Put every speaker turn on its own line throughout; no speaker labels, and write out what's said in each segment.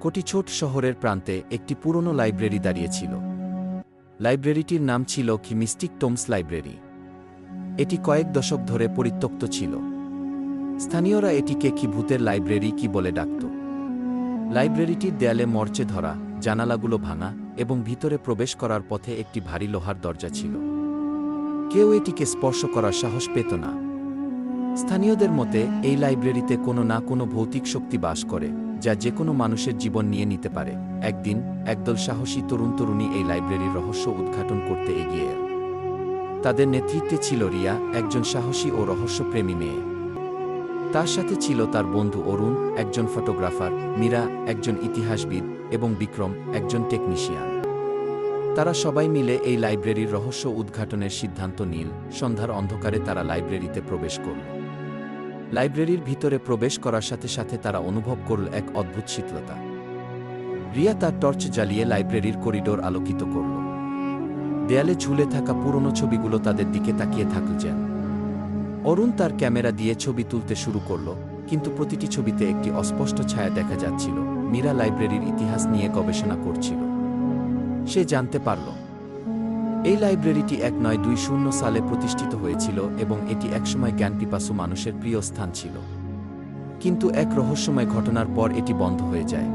কোটিছোট শহরের প্রান্তে একটি পুরনো লাইব্রেরি দাঁড়িয়েছিল। লাইব্রেরিটির নাম ছিল কি মিস্টিক টোমস লাইব্রেরি। এটি কয়েক দশক ধরে পরিত্যক্ত ছিল। স্থানীয়রা এটিকে কি ভূতের লাইব্রেরি কি বলে ডাকত। লাইব্রেরিটির দেয়ালে মরচে ধরা, জানালাগুলো ভাঙা এবং ভিতরে প্রবেশ করার পথে একটি ভারী লোহার দরজা ছিল। কেউ এটিকে স্পর্শ করার সাহস পেত না। স্থানীয়দের মতে, এই লাইব্রেরিতে কোনো না কোনো ভৌতিক শক্তি বাস করে। যা যে কোনো মানুষের জীবন নিয়ে নিতে পারে। একদিন একদল সাহসী তরুণ তরুণী এই লাইব্রেরির রহস্য উদ্ঘাটন করতে এগিয়ে তাদের নেতৃত্বে ছিল রিয়া, একজন সাহসী ও রহস্যপ্রেমী মেয়ে। তার সাথে ছিল তার বন্ধু অরুণ, একজন ফটোগ্রাফার, মীরা, একজন ইতিহাসবিদ এবং বিক্রম, একজন টেকনিশিয়ান। তারা সবাই মিলে এই লাইব্রেরির রহস্য উদ্ঘাটনের সিদ্ধান্ত নিল। সন্ধ্যার অন্ধকারে তারা লাইব্রেরিতে প্রবেশ করল। লাইব্রেরির ভিতরে প্রবেশ করার সাথে সাথে তারা অনুভব করল এক অদ্ভুত শীতলতা। রিয়া তার টর্চ জ্বালিয়ে লাইব্রেরির করিডোর আলোকিত করল। দেয়ালে ঝুলে থাকা পুরনো ছবিগুলো তাদের দিকে তাকিয়ে থাকল যেন। অরুণ তার ক্যামেরা দিয়ে ছবি তুলতে শুরু করল, কিন্তু প্রতিটি ছবিতে একটি অস্পষ্ট ছায়া দেখা যাচ্ছিল। মীরা লাইব্রেরির ইতিহাস নিয়ে গবেষণা করছিল। সে জানতে পারল এই লাইব্রেরিটি এক নয় দুই শূন্য সালে প্রতিষ্ঠিত হয়েছিল এবং এটি একসময় জ্ঞানপিপাসু মানুষের প্রিয় স্থান ছিল। কিন্তু এক রহস্যময় ঘটনার পর এটি বন্ধ হয়ে যায়।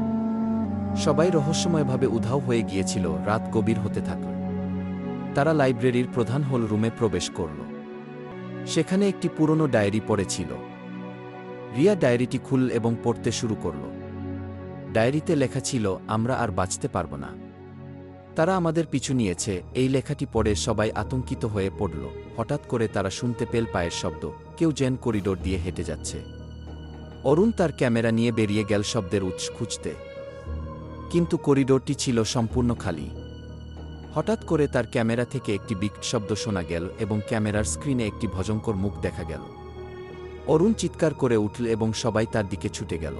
সবাই রহস্যময়ভাবে উধাও হয়ে গিয়েছিল, রাত গভীর হতে থাকল। তারা লাইব্রেরির প্রধান হল রুমে প্রবেশ করল। সেখানে একটি পুরনো ডায়েরি পড়েছিল। রিয়া ডায়েরিটি খুল এবং পড়তে শুরু করল। ডায়েরিতে লেখা ছিল, আমরা আর বাঁচতে পারব না। তারা আমাদের পিছু নিয়েছে, এই লেখাটি পড়ে সবাই আতঙ্কিত হয়ে পড়ল। হঠাৎ করে তারা শুনতে পেল পায়ের শব্দ, কেউ যেন করিডোর দিয়ে হেঁটে যাচ্ছে। অরুণ তার ক্যামেরা নিয়ে বেরিয়ে গেল শব্দের উৎস খুঁজতে। কিন্তু করিডোরটি ছিল সম্পূর্ণ খালি। হঠাৎ করে তার ক্যামেরা থেকে একটি বিকট শব্দ শোনা গেল এবং ক্যামেরার স্ক্রিনে একটি ভজঙ্কর মুখ দেখা গেল। অরুণ চিৎকার করে উঠল এবং সবাই তার দিকে ছুটে গেল।